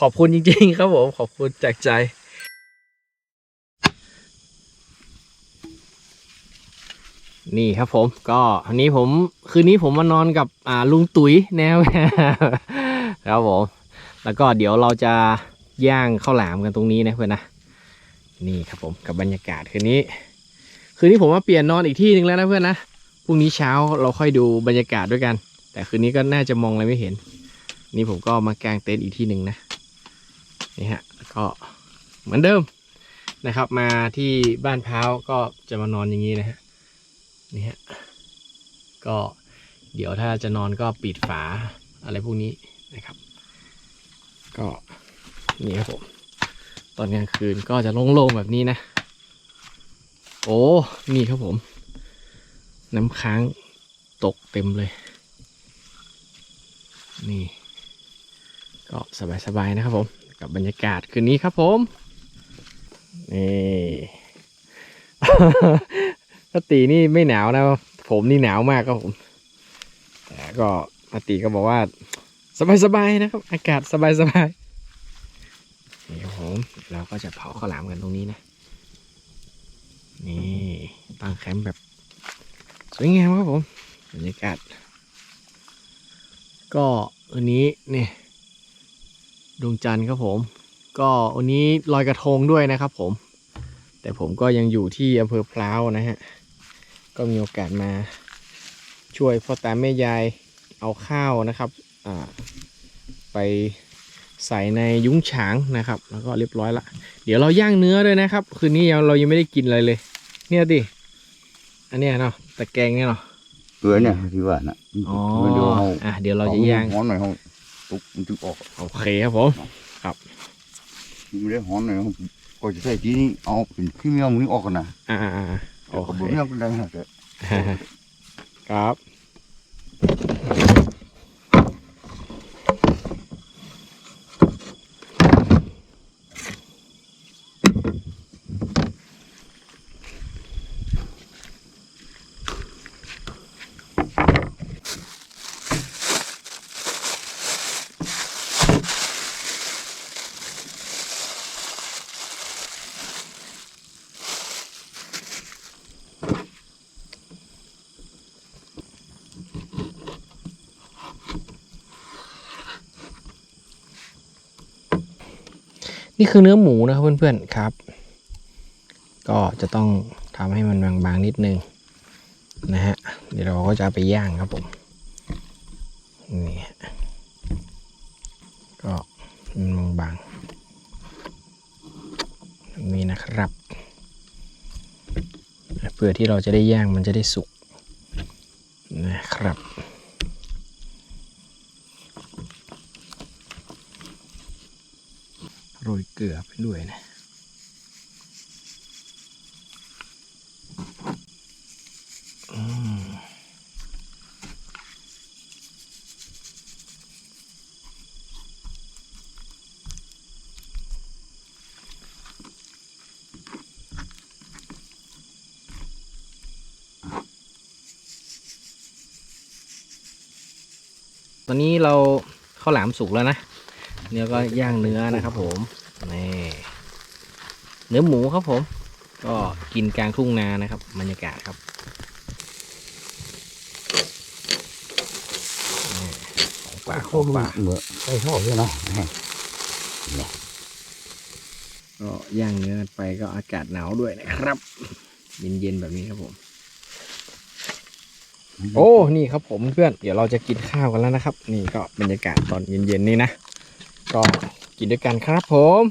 ขอบคุณจริงๆครับผม ขอบคุณจากใจนี่ครับผมก็อันนี้ผมคืนนี้ผมมานอนกับอ่าลุงตุ๋ยแนวครับผม แล้วก็เดี๋ยวเราจะย่างข้าวหลามกันตรงนี้นะเพื่อนนะนี่ครับผมกับบรรยากาศคืนนี้ คืนนี้ผมมาเปลี่ยนนอนอีกที่หนึ่งแล้วนะเพื่อนนะ พรุ่งนี้เช้าเราค่อยดูบรรยากาศด้วยกัน แต่คืนนี้ก็น่าจะมองอะไรไม่เห็น นี่ผมก็มากางเต็นท์อีกที่หนึ่งนะนี่ฮะก็เหมือนเดิมนะครับ มาที่บ้านเพ้าก็จะมานอนอย่างนี้นะฮะนี่ฮะก็เดี๋ยวถ้าจะนอนก็ปิดฝาอะไรพวกนี้นะครับ ก็นี่ครับผมตอนกลางคืนก็จะโล่งๆแบบนี้นะ โอ้นี่ครับผม น้ำค้างตกเต็มเลย นี่ ก็สบาย ๆ นะครับผม กับบรรยากาศคืนนี้ครับผม นี่ปตีนี่ไม่หนาวนะ ผมนี่หนาวมากครับผมแต่ก็ปตีก็บอกว่า สบาย ๆ นะครับ อากาศสบาย ๆ นี่ครับผม เราก็จะเผาข้าวหลามกันตรงนี้นะ นี่ตั้งแคมป์แบบ สวยงามครับผมบรรยากาศ ก็วันนี้นี่ดวงจันทร์ครับผม ก็วันนี้ลอยกระทงด้วยนะครับผม แต่ผมก็ยังอยู่ที่อำเภอพร้าวนะฮะ ก็มีโอกาสมาช่วยพ่อตาแม่ยายเอาข้าวนะครับไปใส่ในยุ้งฉางนะครับ แล้วก็เรียบร้อยละ เดี๋ยวเราย่างเนื้อด้วยนะครับ คืนนี้เรายังไม่ได้กินอะไรเลย เนี่ยดิ อันเนี้ยเนาะ ตะแกรงเนี่ยเนาะเกลือเนี่ยที่ว่าน่ะอ๋อมันเดี๋ยวเอาอะเดี๋ยวเราจะย่างหอนหน่อยเขาตุกมันจึงออกโอเคครับผมมันได้หอนหน่อยเขาก็จะใส่ที่นี่เอาเป็นขี้เมียวมันนี่ออกกันนะอ่าอ่าอ่าโอเอาเคบุญเมียวกันได้นะแต่ครับ นี่คือเนื้อหมูนะครับเพื่อนๆครับ ก็จะต้องทำให้มันบางๆนิดนึงนะฮะเดี๋ยวเราก็จะไปย่างครับผมนี่ก็มันบางๆนี่นะครับ เพื่อที่เราจะได้ย่างมันจะได้สุกนะครับ รยเกลือไปด้วยนะตอนนี้เราข้าวหลามสุกแล้วนะเนี่ยก็ย่างเนื้อนะครับผม นี่เนื้อหมูครับผม ก็กินกลางทุ่งนานะครับบรรยากาศครับนี่ของป่าของป่าเหมือนใส่ท่อด้วยนะก็ย่างเนื้อไปก็อากาศหนาวด้วยนะครับ เย็นๆแบบนี้ครับผม โอ้นี่ครับผมเพื่อน เดี๋ยวเราจะกินข้าวกันแล้วนะครับ นี่ก็บรรยากาศตอนเย็นๆนี่นะ ก็ กินด้วยกันครับผม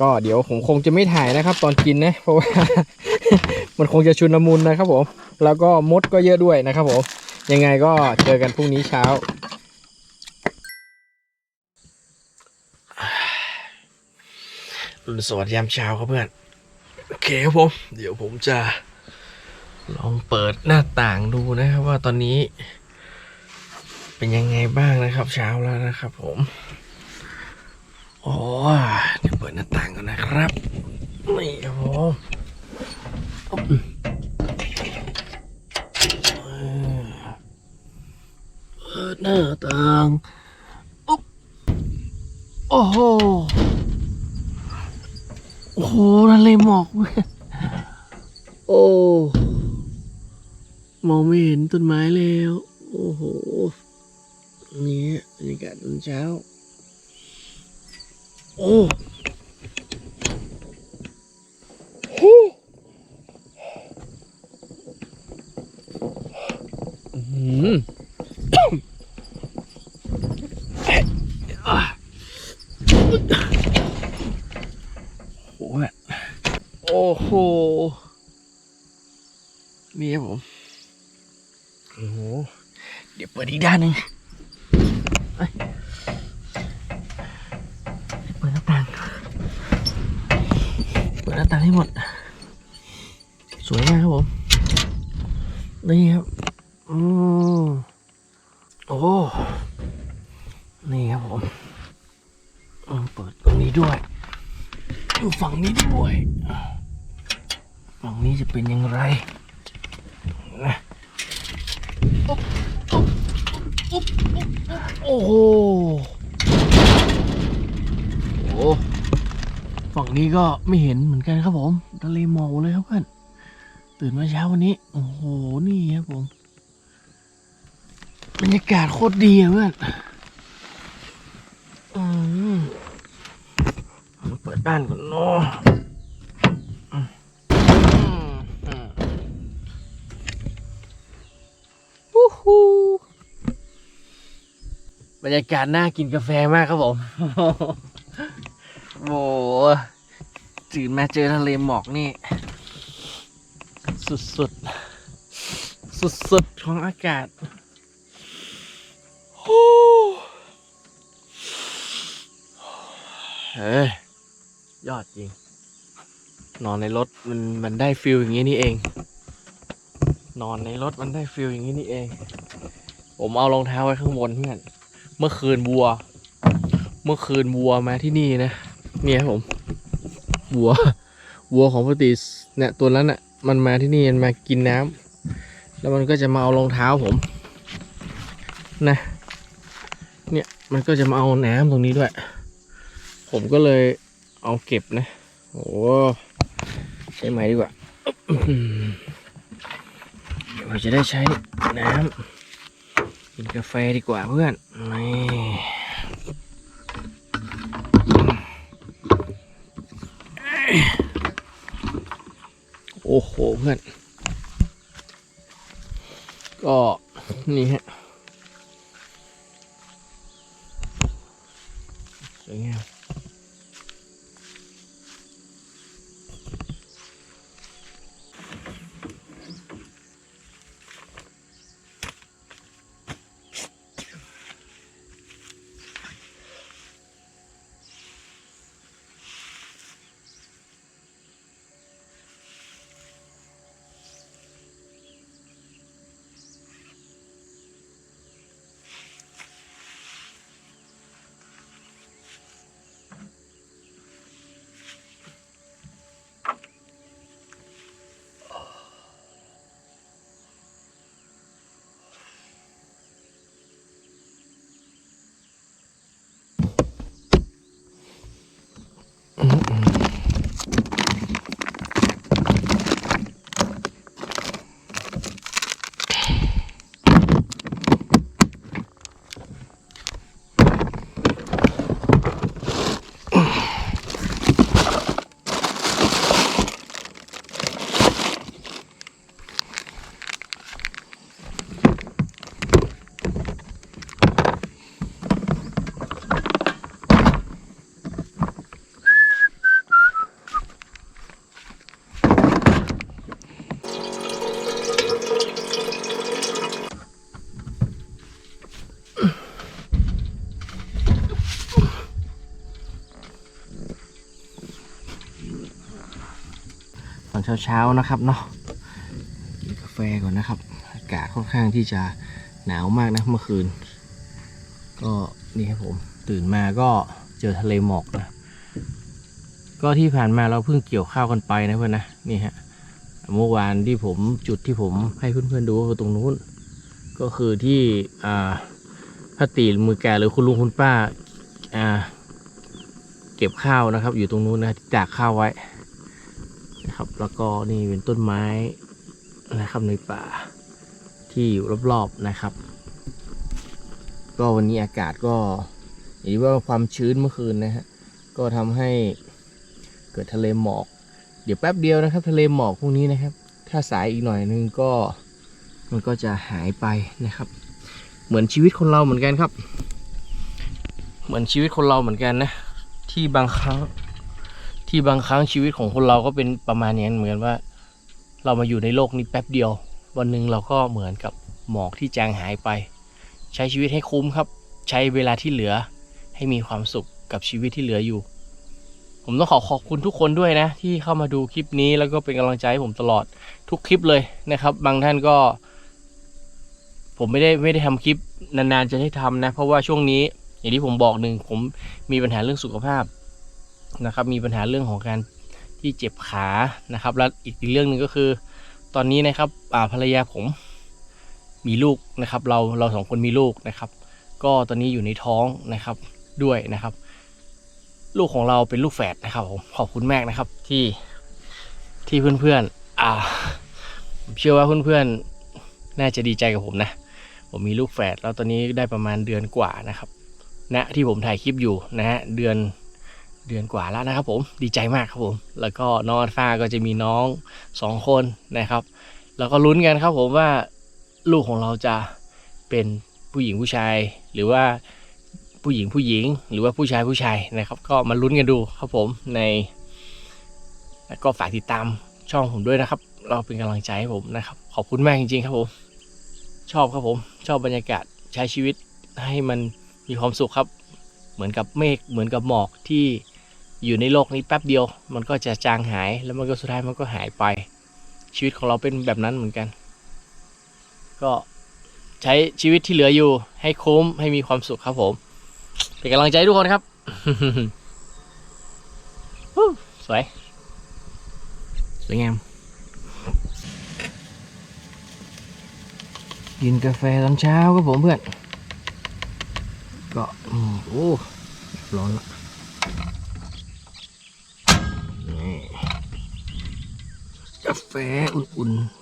ก็เดี๋ยวผมคงจะไม่ถ่ายนะครับ ตอนกินนะ เพราะว่า มันคงจะชุนลมุนนะครับผม แล้วก็มดก็เยอะด้วยนะครับผม ยังไงก็เจอกันพรุ่งนี้เช้ารุ่นสวัสดียามเช้าครับเพื่อน โอเคครับผม เดี๋ยวผมจะลองเปิดหน้าต่างดูนะครับว่าตอนนี้ เป็นยังไงบ้างนะครับ เช้าแล้วนะครับผมโอ้เดี๋ยวเปิดหน้าต่างก่อนนะครับนี่ครับผมเปิดหน้าต่างอุ๊บโอ้โหโอ้โหทะเลหมอกเว้ยโอ้มองไม่เห็นต้นไม้แล้ว โอ้โห นี่บรรยากาศตอนเช้า โอ้โหอื้อหืออะโอ้โหโอ้โห นี่ครับผม โอ้โห เดี๋ยวเปิดอีกด้านหนึ่งเอ้ยเปิดหน้าต่าง เปิด หน้าตาให้หมด สวยมากครับผม นี่ครับอืมโอ้ นี่ครับผมเปิดตรงนี้ด้วยฝั่งนี้ด้วยฝั่งนี้จะเป็นยังไงนะโอ้โหโอ้โห ฝั่งนี้ก็ไม่เห็นเหมือนกันครับผมทะเลหมอกเลยครับเพื่อนตื่นมาเช้าวันนี้ โอ้โหนี่ครับผมบรรยากาศโคตรดีอะเพื่อนอืมมาเปิดบ้านก่อนเนาะอืมอืมวู้ฮู้บรรยากาศน่ากินกาแฟมากครับผม โอ้โหตื่นมาเจอทะเลหมอกนี่ สุดสุดสุดสุดของอากาศโอ้เฮ้ยยอดจริง นอนในรถมันมันได้ฟิลอย่างนี้นี่เอง นอนในรถมันได้ฟิลอย่างนี้นี่เอง ผมเอารองเท้าไว้ข้างบนเพื่อนเมื่อคืนวัว เมื่อคืนวัวมาที่นี่นะ เนี่ยครับผมวัววัวของปกติเนี่ยตัวนั้นอะ มันมาที่นี่มันมากินน้ำแล้วมันก็จะมาเอารองเท้าผม นะ เนี่ยมันก็จะมาเอาน้ำตรงนี้ด้วย ผมก็เลยเอาเก็บนะโอ้ใช้ไหมดีกว่าเดี๋ยวเราจะได้ใช้น้ำกินกาแฟดีกว่าเพื่อนนี่ โอ้โหเพื่อน ก็นี่ฮะสวยงาม ตอนเช้าๆนะครับเนาะกินกาแฟก่อนนะครับ อากาศค่อนข้างที่จะหนาวมากนะเมื่อคืน ก็นี่ครับผมตื่นมาก็เจอทะเลหมอกนะก็ที่ผ่านมาเราเพิ่งเกี่ยวข้าวกันไปนะเพื่อนนะนี่ฮะเมื่อวานที่ผมจุดที่ผมให้เพื่อนๆดูก็คือตรงนู้น ก็คือที่อ่าพระตีมือแก่หรือคุณลุงคุณป้าอ่าเก็บข้าวนะครับ อยู่ตรงนู้นนะที่ตากข้าวไว้ นะครับ แล้วก็นี่เป็นต้นไม้นะครับในป่าที่อยู่รอบๆนะครับ ก็วันนี้อากาศก็อย่างที่ว่าความชื้นเมื่อคืนนะฮะก็ทำให้เกิดทะเลหมอก เดี๋ยวแป๊บเดียวนะครับ ทะเลหมอกพวกนี้นะครับ ถ้าสายอีกหน่อยนึงก็มันก็จะหายไปนะครับ เหมือนชีวิตคนเราเหมือนกันครับ เหมือนชีวิตคนเราเหมือนกันนะ ที่บางครั้ง ที่บางครั้งชีวิตของคนเราก็เป็นประมาณนี้เหมือนว่า เรามาอยู่ในโลกนี้แป๊บเดียว วันหนึ่งเราก็เหมือนกับหมอกที่จางหายไป ใช้ชีวิตให้คุ้มครับ ใช้เวลาที่เหลือให้มีความสุขกับชีวิตที่เหลืออยู่ ผมต้องขอขอบคุณทุกคนด้วยนะ ที่เข้ามาดูคลิปนี้แล้วก็เป็นกำลังใจให้ผมตลอดทุกคลิปเลยนะครับ บางท่านก็ ผมไม่ได้ไม่ได้ทำคลิปนานๆจะได้ทำนะ เพราะว่าช่วงนี้อย่างที่ผมบอกหนึ่งผมมีปัญหาเรื่องสุขภาพ นะครับ มีปัญหาเรื่องของการที่เจ็บขานะครับ แล้วอีกเรื่องหนึ่งก็คือ ตอนนี้นะครับภรรยาผมมีลูกนะครับ เราเราสองคนมีลูกนะครับ ก็ตอนนี้อยู่ในท้องนะครับด้วยนะครับ ลูกของเราเป็นลูกแฝดนะครับผมขอบคุณมากนะครับที่ที่เพื่อนๆอ่าผมเชื่อว่าเพื่อนๆน่าจะดีใจกับผมนะ ผมมีลูกแฝดแล้วตอนนี้ได้ประมาณเดือนกว่านะครับณที่ผมถ่ายคลิปอยู่นะฮะเดือน เดือนกว่าแล้วนะครับผมดีใจมากครับผม แล้วก็น้องอัลฟาก็จะมีน้องสองคนนะครับ แล้วก็ลุ้นกันครับผมว่าลูกของเราจะเป็นผู้หญิงผู้ชาย หรือว่าผู้หญิงผู้หญิง หรือว่าผู้ชายผู้ชายนะครับ ก็มาลุ้นกันดูครับผมในก็ฝากติดตามช่องผมด้วยนะครับ เราเป็นกำลังใจให้ผมนะครับ ขอบคุณมากจริงๆครับผม ชอบครับผม ชอบบรรยากาศใช้ชีวิตให้มันมีความสุขครับ เหมือนกับเมฆเหมือนกับหมอกที่อยู่ในโลกนี้แป๊บเดียว มันก็จะจางหายแล้วมันก็สุดท้ายมันก็หายไป ชีวิตของเราเป็นแบบนั้นเหมือนกัน ก็ใช้ชีวิตที่เหลืออยู่ ให้คุ้มให้มีความสุขครับผม เป็นกำลังใจทุกคนครับสวย สวยงามกินกาแฟตอนเช้าครับผมเพื่อน ก็โอ้ร้อนละนี่กาแฟอุ่นๆ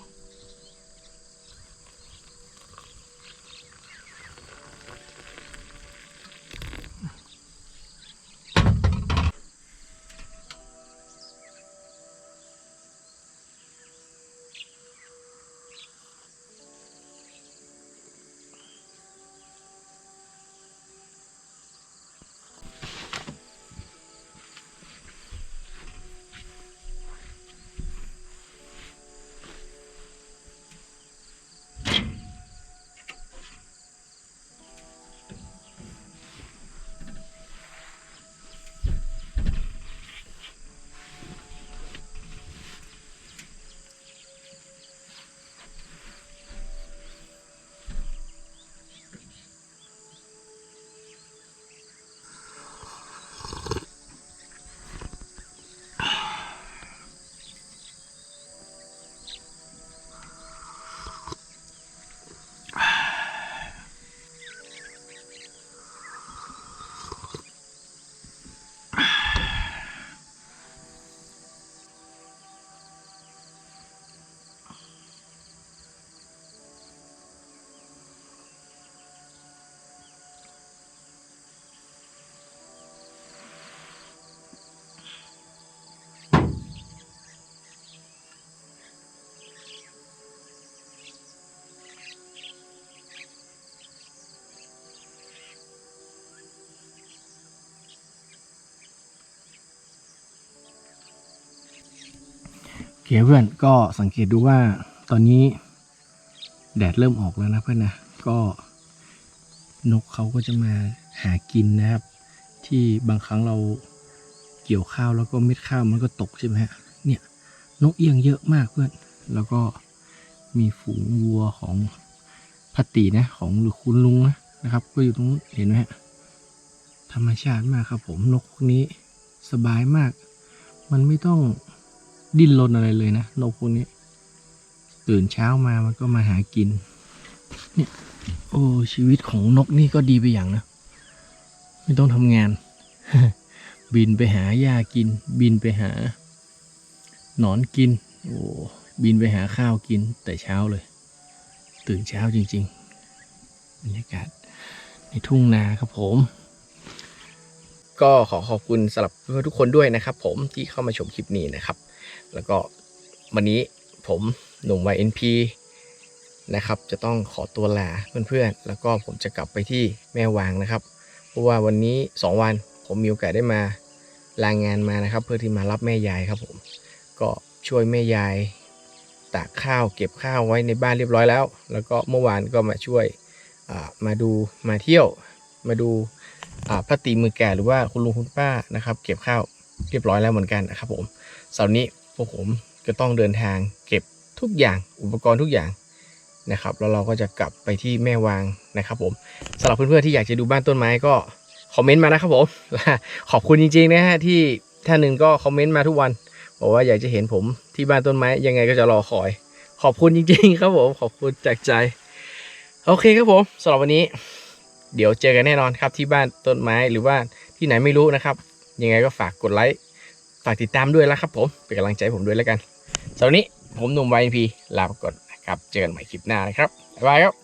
เคเพื่อนก็สังเกตดูว่าตอนนี้แดดเริ่มออกแล้วนะเพื่อนนะก็นกเขาก็จะมาหากินนะครับ ที่บางครั้งเราเกี่ยวข้าวแล้วก็เม็ดข้าวมันก็ตกใช่ไหมฮะเนี่ยนกเอียงเยอะมากเพื่อน แล้วก็มีฝูงวัวของพัตตีนะของหรือคุณลุงนะนะครับ ก็อยู่ตรงนู้นเห็นไหมฮะธรรมชาติมากครับผมนกพวกนี้สบายมาก มันไม่ต้อง ดิ้นรนอะไรเลยนะนกพวกนี้ ตื่นเช้ามามันก็มาหากิน เนี่ย โอ้ชีวิตของนกนี่ก็ดีไปอย่างนะ ไม่ต้องทำงาน บินไปหาหญ้ากิน บินไปหา หนอนกิน โอ้บินไปหาข้าวกินแต่เช้าเลย ตื่นเช้าจริงๆบรรยากาศในทุ่งนาครับผม ก็ขอขอบคุณสำหรับเพื่อนทุกคนด้วยนะครับผมที่เข้ามาชมคลิปนี้นะครับ แล้วก็วันนี้ผมหนุ่มวัย NP นะครับ จะต้องขอตัวลาเพื่อนๆ แล้วก็ผมจะกลับไปที่แม่วางนะครับ เพราะว่าวันนี้ 2 วันผมมีโอกาสได้มาลางงานมานะครับ เพื่อที่มารับแม่ยายครับผม ก็ช่วยแม่ยายตากข้าวเก็บข้าวไว้ในบ้านเรียบร้อยแล้ว แล้วก็เมื่อวานก็มาช่วยมาดูมาเที่ยว มาดูอ่าป้าตีมือแก่หรือว่าคุณลุงคุณป้านะครับ เก็บข้าวเรียบร้อยแล้วเหมือนกันนะครับผมเสาร์นี้ พวกผมก็ต้องเดินทางเก็บทุกอย่างอุปกรณ์ทุกอย่างนะครับแล้วเราก็จะกลับไปที่แม่วางนะครับผมสำหรับเพื่อนๆที่อยากจะดูบ้านต้นไม้ก็คอมเมนต์มานะครับผมขอบคุณจริงๆนะฮะที่ท่านหนึ่งก็คอมเมนต์มาทุกวันบอกว่าอยากจะเห็นผมที่บ้านต้นไม้ยังไงก็จะรอคอย ขอบคุณจริงๆครับผมขอบคุณจากใจ โอเคครับผมสำหรับวันนี้ เดี๋ยวเจอกันแน่นอนครับที่บ้านต้นไม้หรือว่าที่ไหนไม่รู้นะครับ ยังไงก็ฝากกดไลค์ากติดตามด้วยแล้วครับผม เป็นกำลังใจผมด้วยแล้วกันสำหรับนนี้ผมหนุ่มวายพีลาไปก่อนนะครับ เจอกันใหม่คลิปหน้านะครับ บ๊ายบายครับ